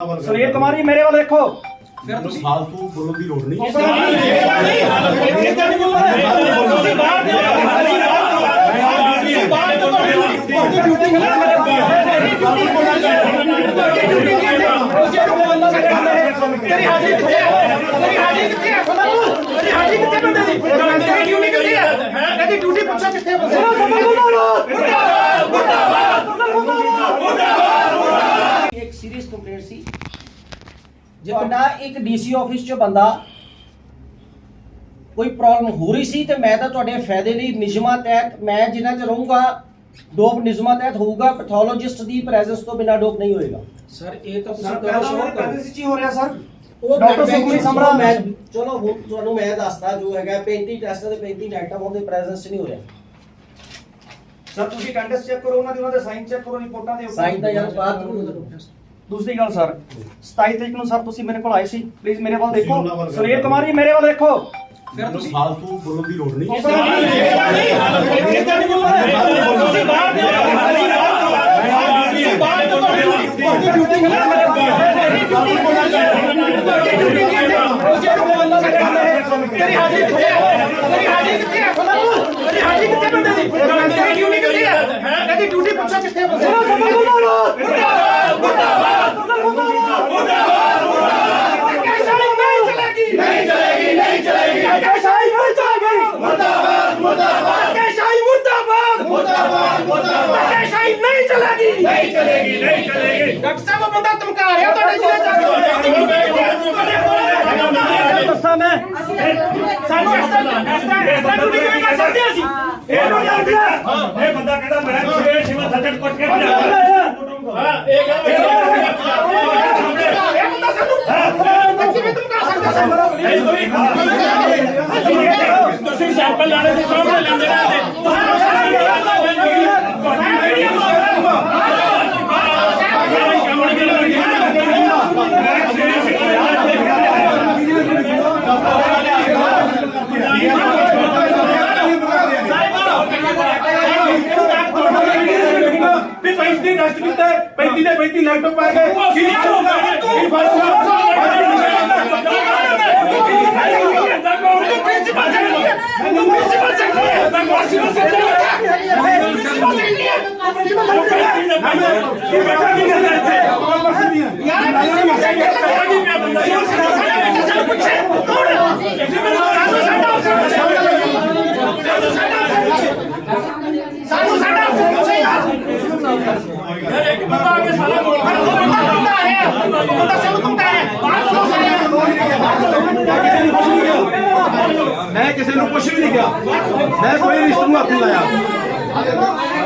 ਸੁਨੀਲ ਕੁਮਾਰ ਜੀ ਮੇਰੇ ਵੱਲ ਦੇਖੋ ਮੈਨੂੰ ਫਾਲਤੂ ਬੋਲਣ ਦੀ ਲੋੜ ਨਹੀਂ ਤੇਰੀ ਹਾਜ਼ਰੀ ਕਿੱਥੇ ਹੈ ਤੇਰੀ ਹਾਜ਼ਰੀ ਕਿੱਥੇ ਹੈ ਤੇਰੀ ਹਾਜ਼ਰੀ ਕਿੱਥੇ ਬੰਦੇ ਦੀ ਤੇਰੀ ਡਿਊਟੀ ਕਿੱਥੇ ਹੈ ਇਹਦੀ ਡਿਊਟੀ ਪੁੱਛੋ ਕਿੱਥੇ ਹੈ ਇੱਕ ਸੀ? ਤੁਹਾਡਾ ਇੱਕ ਡੀਸੀ ਆਫਿਸ 'ਚ ਬੰਦਾ ਕੋਈ ਪ੍ਰੋਬਲਮ ਹੋ ਰਹੀ ਸੀ ਤੇ ਮੈਂ ਤਾਂ ਤੁਹਾਡੇ ਫਾਇਦੇ ਲਈ ਨਿਯਮਾਂ ਤਹਿਤ ਮੈਂ ਜਿੰਨਾ ਚ ਰਹੂੰਗਾ ਡੋਪ ਨਿਯਮਾਂ ਤਹਿਤ ਹੋਊਗਾ ਪੈਥੋਲੋਜਿਸਟ ਦੀ ਪ੍ਰੈਜ਼ੈਂਸ ਤੋਂ ਬਿਨਾ ਡੋਪ ਨਹੀਂ ਹੋਏਗਾ। ਸਰ ਇਹ ਤਾਂ ਸਰ ਤੁਸੀਂ ਕਰੋ ਮੇਰੇ ਕਰੋ ਚ ਹੀ ਰਿਹਾ ਸਰ। ਉਹ ਡਾਕਟਰ ਸੁਖਮਨੀ ਚ ਸਮਰਾ ਮੈਂ ਚਲੋ ਹੁਣ ਤੁਹਾਨੂੰ ਮੈਂ ਦੱਸਦਾ ਜੋ ਹੈਗਾ 35 ਟੈਸਟਾਂ ਦੇ 35 ਨੈਗੇਟਿਵ ਉਹਦੇ ਪ੍ਰੈਜ਼ੈਂਸ ਨਹੀਂ ਹੋ ਰਿਹਾ। ਸਰ ਤੁਸੀਂ ਅਟੈਂਡੈਂਸ ਚੈੱਕ ਕਰੋ ਉਹਨਾਂ ਦੀ ਉਹਨਾਂ ਦੇ ਸਾਈਨ ਚੈੱਕ ਕਰੋ ਰਿਪੋਰਟਾਂ ਦੇ ਉੱਪਰ। ਸਾਈਨ ਦਾ ਯਾਰ ਬਾਤ ਨੂੰ ਦੂਸਰੀ ਗੱਲ ਸਰ 27 ਤਰੀਕ ਨੂੰ ਸਰ ਤੁਸੀਂ ਮੇਰੇ ਕੋਲ ਆਏ ਸੀ। ਪਲੀਜ਼ ਮੇਰੇ ਵੱਲ ਤੁਸੀਂ ਦੇਖੋ ਸੁਨੀਲ ਕੁਮਾਰ ਜੀ ਮੇਰੇ ਵੱਲ ਦੇਖੋ। ਫਿਰ ਤੁਸੀਂ ਫਾਲਤੂ ਬੋਲਣ ਦੀ ਲੋੜ ਨਹੀਂ। ਤੇਰੀ ਹਾਜ਼ਰੀ ਕਿੱਥੇ ਹੈ ਤੇਰੀ ਹਾਜ਼ਰੀ ਕਿੱਥੇ ਹੈ ਤੇਰੀ ਹਾਜ਼ਰੀ ਕਿੱਥੇ ਬੰਦੇ ਦੀ ਤੇਰੀ ਡਿਊਟੀ ਕਿੱਥੇ ਹੈ ਇਹਦੀ ਡਿਊਟੀ ਪੁੱਛੋ ਕਿੱਥੇ ਹੈ ਨਹੀਂ ਚਲੇਗੀ ਨਹੀਂ ਚਲੇਗੀ ਕੈਸਾਈ ਨਹੀਂ ਚਲੇਗੀ ਮੁਰਦਾਬਾਦ ਮੁਰਦਾਬਾਦ ਕੈਸਾਈ ਮੁਰਦਾਬਾਦ ਮੁਰਦਾਬਾਦ ਮੁਰਦਾਬਾਦ ਕੈਸਾਈ ਨਹੀਂ ਚਲੇਗੀ। ਨਹੀਂ ਚਲੇਗੀ ਨਹੀਂ ਚਲੇਗੀ। ਡਾਕਟਰ ਸਾਹਿਬ ਉਹ ਬੰਦਾ ਧਮਕਾ ਰਿਹਾ ਤੁਹਾਡੇ ਜ਼ਿਲ੍ਹੇ ਚ। ਦੱਸਾਂ ਮੈਂ। ਸਾਨੂੰ ਇਸ ਤਰ੍ਹਾਂ ਇਸ ਤਰ੍ਹਾਂ ਇਸ ਤਰ੍ਹਾਂ ਡਿਊਟੀ ਕਿਵੇਂ ਕਰ ਸਕਦੇ ਅਸੀਂ? ਇਹ ਨੂੰ ਜਾਣ ਦਿਆ ਇਹ ਬੰਦਾ ਕਹਿੰਦਾ ਮੈਂ ਸਵੇਰੇ ਸਿਵਲ ਸਰਜਨ ਕੋਟ ਕੇ ਭਜਾ ਹਾਂ ਇਹ ਗੱਲ ਇਹ ਬੰਦਾ ਸਾਨੂੰ ਕਿਵੇਂ ਧਮਕਾ ਸਕਦਾ ਸਾਨੂੰ। ਤੁਸੀਂ ਸੈਂਪਲ ਲਾਣੇ ਦੇ ਸਾਹਮਣੇ ਲੈਂਦੇ ਰਹੇ ਵੀ 35 ਦੀ ਟੈਸਟ ਕੀਤਾ 35 ਦੇ 35 ਲੈਪਟਾਪ ਪਾ ਕੇ ਕੀ ਕੀ ਫ਼ਰਕ ਸਾਨੂੰ ਸਾਡਾ ਅਫਸਰ ਪੁੱਛੇ ਯਾਰ ਇੱਕ ਬੰਦਾ ਆ ਕੇ ਸਾਰਾ ਬੋਲ ਉਹ ਬੰਦਾ ਧਮਕਾ ਰਿਹਾ ਉਹ ਬੰਦਾ ਸਾਨੂੰ ਧਮਕਾ ਰਿਹਾ ਬਾਹਰ ਕਿਉਂ ਸਾਰਿਆ ਮੈਂ ਕਿਸੇ ਨੂੰ ਕੁਝ ਵੀ ਨਹੀਂ ਕਿਹਾ। ਮੈਂ ਕੋਈ ਰਿਸ਼ਤੇ ਨੂੰ ਹੱਥ ਨਹੀਂ ਲਾਇਆ।